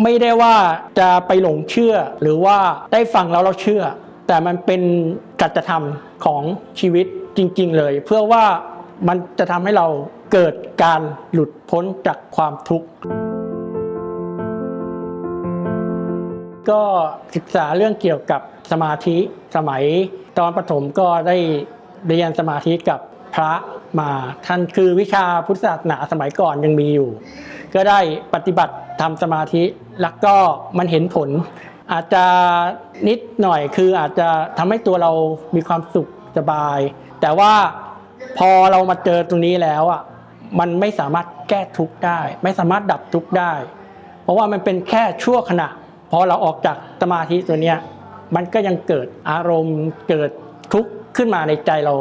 ไม่ได้ว่าจะไปหลงเชื่อ หรือว่าได้ฟังแล้วเราเชื่อ แต่มันเป็นกัจธรรมของชีวิตจริง ๆ เลย เพื่อว่ามันจะทำให้เราเกิดการหลุดพ้นจากความทุกข์ ก็ศึกษาเรื่องเกี่ยวกับสมาธิสมัยตอนประถมก็ได้เรียนสมาธิกับ พระมาท่านคือวิชาพุทธศาสนาสมัยก่อนยังมีอยู่ ก็ได้ปฏิบัติทำสมาธิแล้วก็มันเห็นผล อาจจะนิดหน่อยคืออาจจะทำให้ตัวเรามีความสุขสบาย แต่ว่าพอเรามาเจอตรงนี้แล้วอะมันไม่สามารถแก้ทุกข์ได้ ไม่สามารถดับทุกข์ได้ เพราะว่ามันเป็นแค่ชั่วขณะพอเราออกจากสมาธิตัวเนี้ยมันก็ยังเกิดอารมณ์เกิดทุกข์ขึ้นมาในใจเรา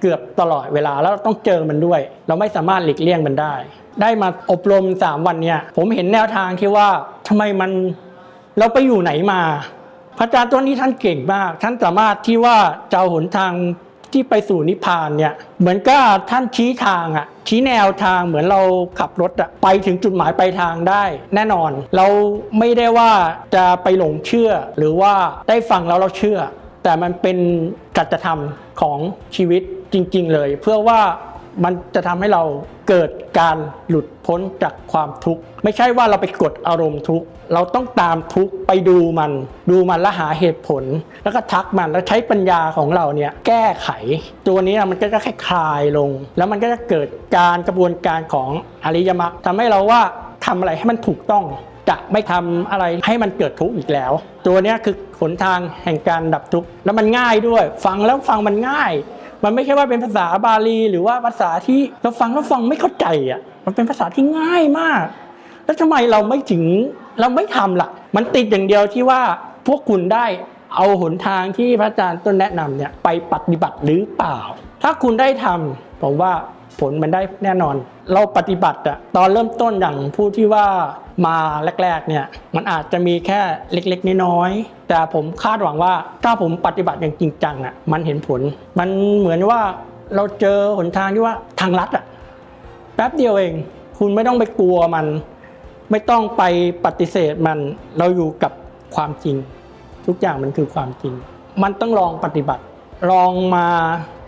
เกือบตลอดเวลาแล้วเราต้องเจอมันด้วย เราไม่สามารถหลีกเลี่ยงมันได้ ได้มาอบรม 3 วันเนี่ยผมเห็นแนวทางที่ว่าทำไมมันเราไปอยู่ไหนมา พระอาจารย์ตัวนี้ท่านเก่งมาก ท่านสามารถที่ว่าจะเอาหนทางที่ไปสู่นิพพานเนี่ยเหมือนกับท่านชี้ทางอะชี้แนวทางเหมือนเราขับรถอะไปถึงจุดหมายปลายทางได้ แน่นอน เราไม่ได้ว่าจะไปหลงเชื่อ หรือว่าได้ฟังแล้วเราเชื่อ แต่มันเป็นกัจธรรมของชีวิตจริง ๆ เลย เพื่อว่ามันจะทำให้เราเกิดการหลุดพ้นจากความทุกข์ ไม่ใช่ว่าเราไปกดอารมณ์ทุกข์ เราต้องตามทุกข์ไปดูมัน ดูมันแล้วหาเหตุผล แล้วก็ทักมันแล้วใช้ปัญญาของเราเนี่ยแก้ไข ตัวนี้มันก็จะค่คลายลง แล้วมันก็จะเกิดการกระบวนการของอริยมรรคทำให้เราว่าทำอะไรให้มันถูกต้อง จะไม่ทำอะไรให้มันเกิดทุกข์อีกแล้ว ตัวนี้คือหนทางแห่งการดับทุกข์แล้วมันง่ายด้วย ฟังแล้วฟังมันง่าย มันไม่ใช่ว่าเป็นภาษาบาลีหรือว่าภาษาที่เราฟังแล้วฟังไม่เข้าใจอะมันเป็นภาษาที่ง่ายมาก แล้วทำไมเราไม่ถึงเราไม่ทำล่ะ มันติดอย่างเดียวที่ว่าพวกคุณได้เอาหนทางที่พระอาจารย์ต้นแนะนำเนี่ยไปปฏิบัติหรือเปล่า ถ้าคุณได้ทำผมว่า ผลมันได้แน่นอน เราปฏิบัติอะตอนเริ่มต้นอย่างผู้ที่ว่ามาแรกๆเนี่ยมันอาจจะมีแค่เล็กๆน้อยๆแต่ผมคาดหวังว่าถ้าผมปฏิบัติอย่างจริงจังอะมันเห็นผล มันเหมือนว่าเราเจอหนทางที่ว่าทางลัดอะแป๊บเดียวเอง คุณไม่ต้องไปกลัวมัน ไม่ต้องไปปฏิเสธมันเราอยู่กับความจริง ทุกอย่างมันคือความจริง มันต้องลองปฏิบัติ ลองมา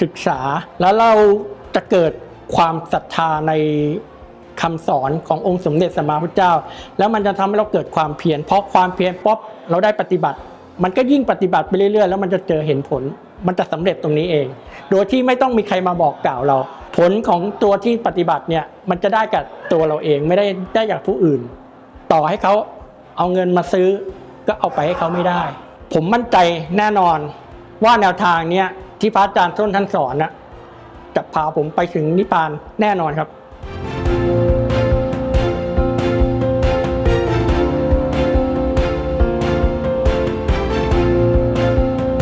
ศึกษาแล้วเราจะเกิด ความศรัทธาในคำสอนขององค์สมเด็จสัมมาพุทธเจ้า แล้วมันจะทำให้เราเกิดความเพียรเพราะความเพียรป๊อบเราได้ปฏิบัติ มันก็ยิ่งปฏิบัติไปเรื่อยๆ แล้วมันจะเจอเห็นผล มันจะสำเร็จตรงนี้เอง โดยที่ไม่ต้องมีใครมาบอกกล่าวเรา ผลของตัวที่ปฏิบัติเนี่ยมันจะได้กับตัวเราเองไม่ได้ได้จากผู้อื่น ต่อให้เขาเอาเงินมาซื้อก็เอาไปให้เขาไม่ได้ ผมมั่นใจแน่นอนว่าแนวทางเนี้ยที่พระอาจารย์ต้นท่านสอนนะ จะพาผมไปถึงนิพพานแน่นอนครับ